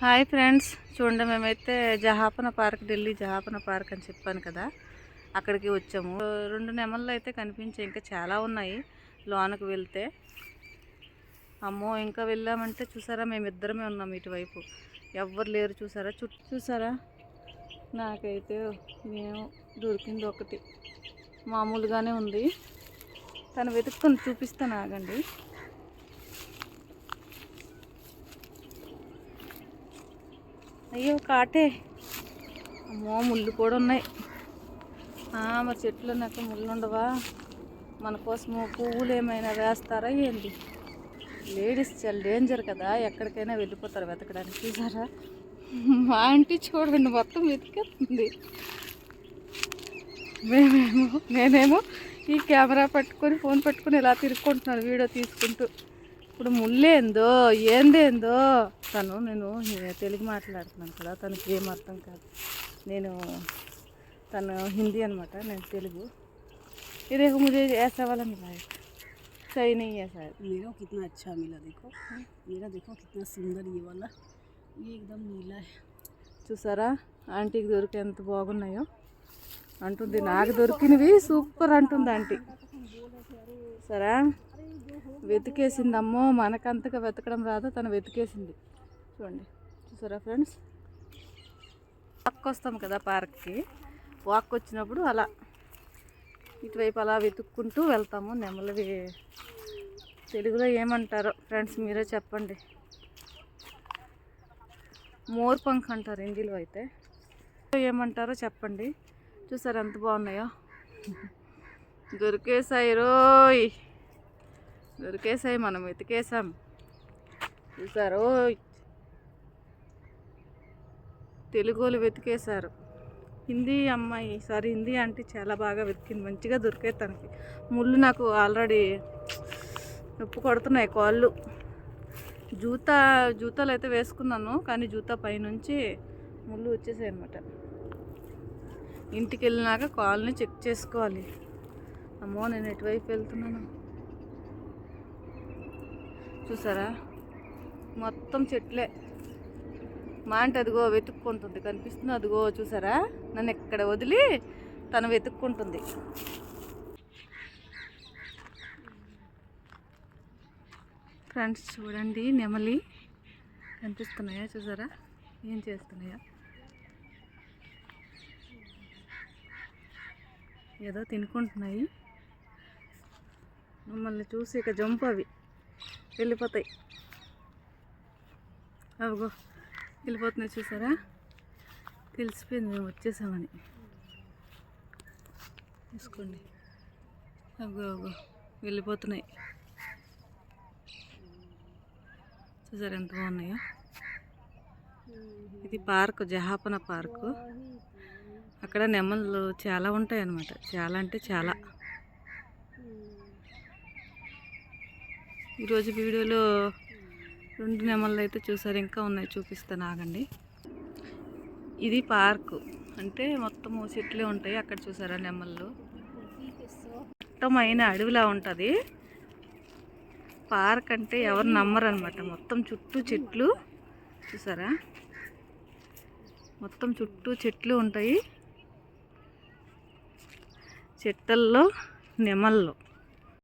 Hi friends. చూడండి మేమైతే జహాపన park Delhi జహాపన park అని చెప్పాను కదా. అక్కడికి వచ్చాము. రెండు నెమళ్ళు అయితే కనిపించాయి. ఇంకా చాలా ఉన్నాయి లోనకు వెళ్తే. అమ్మో ఇంకా వెళ్ళామంటే చూసారా మేమిద్దరమే ఉన్నాం ఇటువైపు. ఎవ్వరు లేరు చూసారా? చుట్టూ చూసారా? నాకైతే మేము దొరికింది ఒకటి. మామూలుగానే ఉంది. తను వెతుక్కొని చూపిస్తాను ఆగండి. అయ్యో కాటే. అమ్మో ముళ్ళు కూడా ఉన్నాయి. ఆ, మరి చెట్లు నాకు ముళ్ళు ఉండవా మన కోసము పువ్వులు ఏమైనా వేస్తారా ఏంటి లేడీస్ చాలా డేంజర్ కదా ఎక్కడికైనా వెళ్ళిపోతారు వెతకడానికి చూసారా? మా ఆంటీ చూడండి మొత్తం వెతికేస్తుంది. మేమేమో నేనేమో ఈ కెమెరా పట్టుకొని ఫోన్ పట్టుకొని ఇలా తిరుక్కుంటున్నాను వీడియో తీసుకుంటూ. ఇప్పుడు ముళ్ళేందో ఏందేందో తను నేను తెలుగు మాట్లాడుతున్నాను కదా తనకి ఏం అర్థం కాదు. నేను తను హిందీ అనమాట నేను తెలుగు. ఇదే ముందు ऐसा वाला मिला है सही नहीं है शायद मेरा कितना अच्छा సుందర్ ये చూసారా? ఆంటీకి దొరికి ఎంత బాగున్నాయో. అంటుంది నాకు దొరికినవి సూపర్ అంటుంది ఆంటీ. సరే? వెతికేసింది అమ్మో మనకంతగా వెతకడం రాదు తను వెతికేసింది. చూడండి చూసారా ఫ్రెండ్స్ వాక్ వస్తాం కదా పార్క్కి. వాక్ వచ్చినప్పుడు అలా ఇటువైపు అలా వెతుక్కుంటూ వెళ్తాము. నెమలివి తెలుగులో ఏమంటారో ఫ్రెండ్స్ మీరే చెప్పండి. మోర్ పంక్ అంటారు హిందీలో అయితే. ఏమంటారో చెప్పండి. చూసారు ఎంత బాగున్నాయో? దొరికేసాయి రోయ్! దొరికేసాయి మనం వెతికేసాం చూసారు తెలుగులు వెతికేశారు. హిందీ అమ్మాయి సారీ హిందీ అంటే చాలా బాగా వెతికింది. మంచిగా దొరికే తనకి. ముళ్ళు నాకు ఆల్రెడీ నొప్పి కొడుతున్నాయి కాళ్ళు. జూతా జూతాలు అయితే వేసుకున్నాను కానీ జూతా పైనుంచి ముళ్ళు వచ్చేసాయి అనమాట ఇంటికి వెళ్ళినాక కాల్ని చెక్ చేసుకోవాలి. అమ్మో నేను ఎటువైపు వెళ్తున్నాను? చూసారా? మొత్తం చెట్లే. మా అంటే అదిగో వెతుక్కుంటుంది. కనిపిస్తుంది అదిగో చూసారా? నన్ను ఎక్కడ వదిలి తను వెతుక్కుంటుంది. ఫ్రెండ్స్ చూడండి నెమలి కనిపిస్తున్నాయా చూసారా? ఏం చేస్తున్నాయా? ఏదో తినుకుంటున్నాయి. మమ్మల్ని చూసి ఇక జంపు అవి. వెళ్ళిపోతాయి. అవిగో వెళ్ళిపోతున్నాయి చూసారా? తెలిసిపోయింది మేము వచ్చేసామని. తీసుకోండి. అగో అగో వెళ్ళిపోతున్నాయి. చూసారు ఎంత బాగున్నాయో? ఇది పార్క్ జహాపన పార్కు. అక్కడ నెమ్మలు చాలా ఉంటాయి అన్నమాట చాలా అంటే చాలా. ఈరోజు వీడియోలో రెండు నెమళ్ళు అయితే చూసారు. ఇంకా ఉన్నాయి చూపిస్తాను ఆగండి ఇది పార్కు. అంటే మొత్తము చెట్లే ఉంటాయి అక్కడ చూసారా నెమళ్ళు? మొత్తమైన అడవిలా ఉంటుంది. పార్క్ అంటే ఎవరు నమ్మరు అనమాట మొత్తం చుట్టూ చెట్లు. చూసారా? మొత్తం చుట్టూ చెట్లు ఉంటాయి. చెట్టల్లో నెమళ్ళు.